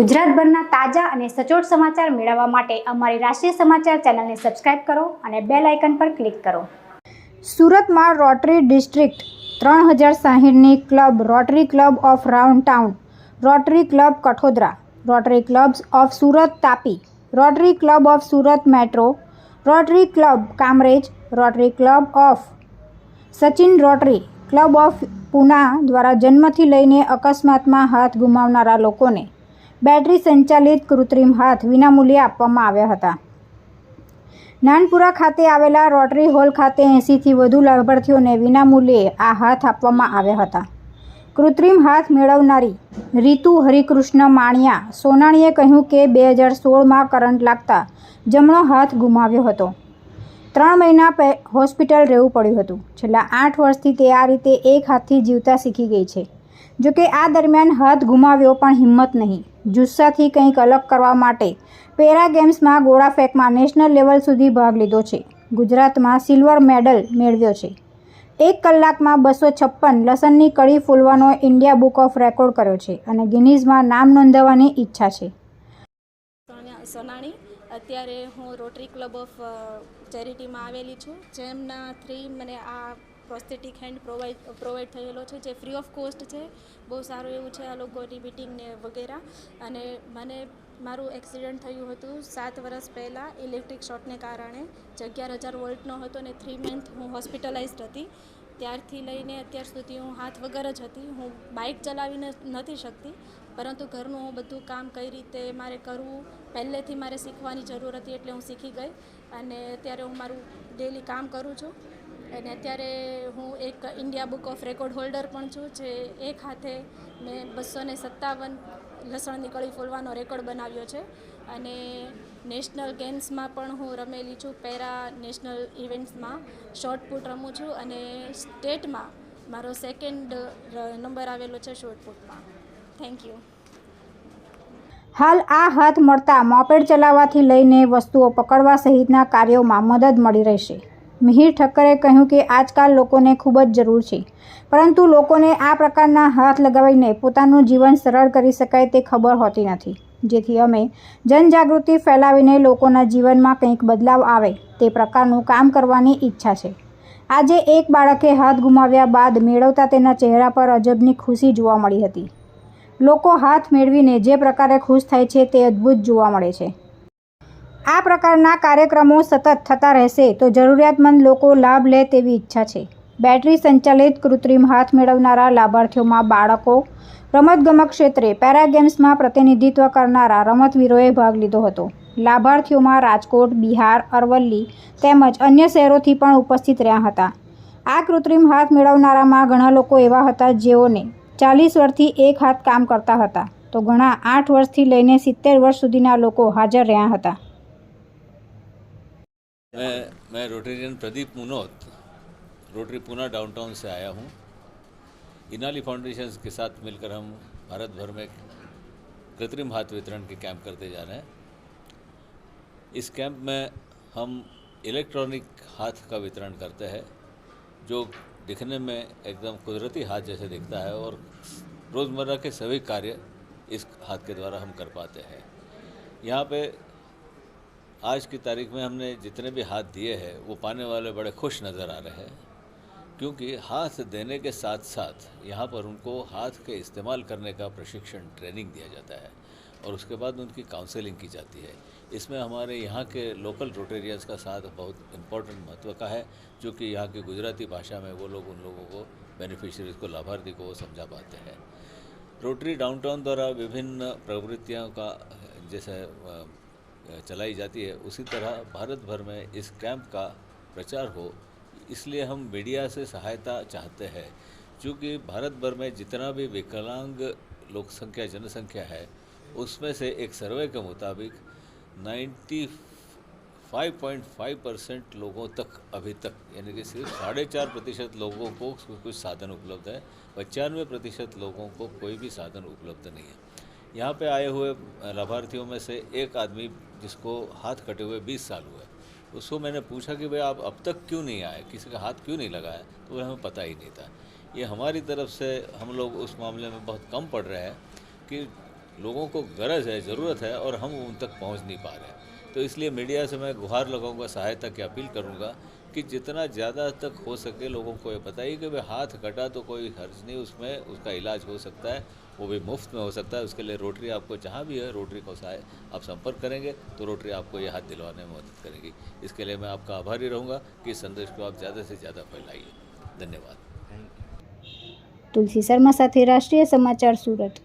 ગુજરાતભરના તાજા અને સચોટ સમાચાર મેળવવા માટે અમારી રાષ્ટ્રીય સમાચાર ચેનલને સબસ્ક્રાઇબ કરો અને બેલ આઇકન પર ક્લિક કરો. સુરતમાં રોટરી ડિસ્ટ્રિક્ટ ત્રણ હજાર સાહીઠની club rotary club of round town, rotary club Kathodara, rotary clubs of Surat Tapi, rotary club of Surat metro, rotary club Kamrej, rotary club of Sachin rotary, club of Poona દ્વારા જન્મથી લઈને અકસ્માતમાં હાથ ગુમાવનારા લોકોને battery સંચાલિત કૃત્રિમ હાથ વિનામૂલ્યે આપવામાં આવ્યા હતા. નાનપુરા ખાતે આવેલા રોટરી હોલ ખાતે એંસીથી વધુ લાભાર્થીઓને વિનામૂલ્યે આ હાથ આપવામાં આવ્યા હતા. કૃત્રિમ હાથ મેળવનારી રીતુ હરિકૃષ્ણ માણિયા સોનાણીએ કહ્યું કે બે હજાર સોળમાં કરંટ લાગતા જમણો હાથ ગુમાવ્યો હતો. ત્રણ મહિના હોસ્પિટલ રહેવું પડ્યું હતું. છેલ્લા આઠ વર્ષથી તે આ રીતે એક હાથથી જીવતા શીખી ગઈ છે. જોકે આ દરમિયાન હાથ ગુમાવ્યો પણ હિંમત નહીં. જુસ્સાથી કંઈક અલગ કરવા માટે પેરા ગેમ્સમાં ગોળા ફેંકમાં નેશનલ લેવલ સુધી ભાગ લીધો છે. ગુજરાતમાં સિલ્વર મેડલ મેળવ્યો છે. એક કલાકમાં બસો છપ્પન લસણની કળી ફૂલવાનો ઇન્ડિયા બુક ઓફ રેકોર્ડ કર્યો છે અને ગિનીઝમાં નામ નોંધાવવાની ઈચ્છા છે. સોનાણી, અત્યારે હું રોટરી ક્લબ ઓફ ચેરિટીમાં આવેલી છું. જેમના થ્રી મને આ પ્રોસ્થેટિક હેન્ડ પ્રોવાઈડ પ્રોવાઈડ થયેલો છે, જે ફ્રી ઓફ કોસ્ટ છે. બહુ સારું એવું છે આ લોકોની મિટિંગને વગેરે. અને મને મારું એક્સિડન્ટ થયું હતું સાત વર્ષ પહેલાં ઇલેક્ટ્રિક શોટને કારણે. જે અગિયાર હજાર વોલ્ટનો હતો ને થ્રી મંથ હું હોસ્પિટલાઇઝડ હતી. ત્યારથી લઈને અત્યાર સુધી હું હાથ વગર જ હતી. હું બાઇક ચલાવીને નથી શકતી. પરંતુ ઘરનું હું બધું કામ કઈ રીતે મારે કરવું, પહેલેથી મારે શીખવાની જરૂર હતી એટલે હું શીખી ગઈ. અને અત્યારે હું મારું ડેલી કામ કરું છું. અને અત્યારે હું એક India book of record holder પણ છું જે એક હાથે મેં બસો ને સત્તાવન લસણની કળી ફોલવાનો રેકોર્ડ બનાવ્યો છે. અને નેશનલ ગેમ્સમાં પણ હું રમેલી છું, પેરા નેશનલ ઇવેન્ટ્સમાં શોર્ટ પુટ રમું છું અને સ્ટેટમાં મારો સેકન્ડ નંબર આવેલો છે શોર્ટ પુટમાં થેન્ક યુ હાલ આ હાથ મળતા મોપેડ ચલાવવાથી લઈને વસ્તુઓ પકડવા સહિતના કાર્યોમાં મદદ મળી રહેશે. મિહિર ઠક્કરે કહ્યું કે આજકાલ લોકોને ખૂબ જ જરૂર છે. પરંતુ લોકોને આ પ્રકારના હાથ લગાવીને પોતાનું જીવન સરળ કરી શકાય તે ખબર હોતી નથી. જેથી અમે જનજાગૃતિ ફેલાવીને લોકોના જીવનમાં કંઈક બદલાવ આવે તે પ્રકારનું કામ કરવાની ઈચ્છા છે. આજે એક બાળકે હાથ ગુમાવ્યા બાદ મેળવતા તેના ચહેરા પર અજબની ખુશી જોવા મળી હતી. લોકો હાથ મેળવીને જે પ્રકારે ખુશ થાય છે તે અદ્ભુત જોવા મળે છે. આ પ્રકારના કાર્યક્રમો સતત થતા રહેશે તો જરૂરિયાતમંદ લોકો લાભ લે તેવી ઈચ્છા છે. બેટરી સંચાલિત કૃત્રિમ હાથ મેળવનારા લાભાર્થીઓમાં બાળકો, રમતગમત ક્ષેત્રે પેરા ગેમ્સમાં પ્રતિનિધિત્વ કરનારા રમતવીરોએ ભાગ લીધો હતો. લાભાર્થીઓમાં રાજકોટ, બિહાર, અરવલ્લી તેમજ અન્ય શહેરોથી પણ ઉપસ્થિત રહ્યા હતા. આ કૃત્રિમ હાથ મેળવનારામાં ઘણા લોકો એવા હતા જેઓને ચાલીસ વર્ષથી એક હાથ કામ કરતા હતા. તો ઘણા આઠ વર્ષથી લઈને સિત્તેર વર્ષ સુધીના લોકો હાજર રહ્યા હતા. मैं मैं Rotarian Pradeep Munot rotary Poona downtown से आया हूँ। इनाली फाउंडेशन के साथ मिलकर हम भारत भर में कृत्रिम हाथ वितरण के कैंप करते जा रहे हैं। इस कैंप में हम इलेक्ट्रॉनिक हाथ का वितरण करते हैं जो दिखने में एकदम कुदरती हाथ जैसे दिखता है और रोज़मर्रा के सभी कार्य इस हाथ के द्वारा हम कर पाते हैं। यहाँ पे आज की तारीख में हमने जितने भी हाथ दिए हैं, वो पाने वाले बड़े खुश नज़र आ रहे हैं, क्योंकि हाथ देने के साथ साथ यहाँ पर उनको हाथ के इस्तेमाल करने का प्रशिक्षण ट्रेनिंग दिया जाता है और उसके बाद उनकी काउंसलिंग की जाती है। इसमें हमारे यहाँ के लोकल रोटेरियंस का साथ बहुत इम्पोर्टेंट महत्व का है, जो कि यहाँ की गुजराती भाषा में वो लोग उन लोगों को बेनिफिशरीज को, लाभार्थी को समझा पाते हैं। रोटरी डाउनटाउन द्वारा विभिन्न प्रवृत्तियों का, जैसे चलाई जाती है। उसी तरह भारत भर में इस कैंप का प्रचार हो, इसलिए हम मीडिया से सहायता चाहते हैं। क्योंकि भारत भर में जितना भी विकलांग लोक संख्या जनसंख्या है, उसमें से एक सर्वे के मुताबिक 95.5 परसेंट लोगों तक अभी तक, यानी कि सिर्फ़ साढ़े चार प्रतिशत लोगों को कुछ साधन उपलब्ध है, पचानवे प्रतिशत लोगों को कोई भी साधन उपलब्ध नहीं है। यहाँ पे आए हुए लाभार्थियों में से एक आदमी जिसको हाथ कटे हुए 20 साल हुए, उसको मैंने पूछा कि भाई आप अब तक क्यों नहीं आए? किसी का हाथ क्यों नहीं लगाया? तो वह हमें पता ही नहीं था। ये हमारी तरफ़ से हम लोग उस मामले में बहुत कम पड़ रहे हैं कि लोगों को गरज है, ज़रूरत है और हम उन तक पहुँच नहीं पा रहे हैं। तो इसलिए मीडिया से मैं गुहार लगाऊँगा, सहायता की अपील करूँगा कि जितना ज़्यादा तक हो सके लोगों को ये बताइए कि भाई हाथ कटा तो कोई हर्ज नहीं, उसमें उसका इलाज हो सकता है, वो भी मुफ़्त में हो सकता है। उसके लिए रोटरी आपको जहाँ भी है, रोटरी को साए आप संपर्क करेंगे तो रोटरी आपको ये हाथ दिलवाने में मदद करेगी। इसके लिए मैं आपका आभारी रहूँगा कि इस संदेश को आप ज़्यादा से ज़्यादा फैलाइए। धन्यवाद। तुलसी शर्मा साथ, राष्ट्रीय समाचार सूरत।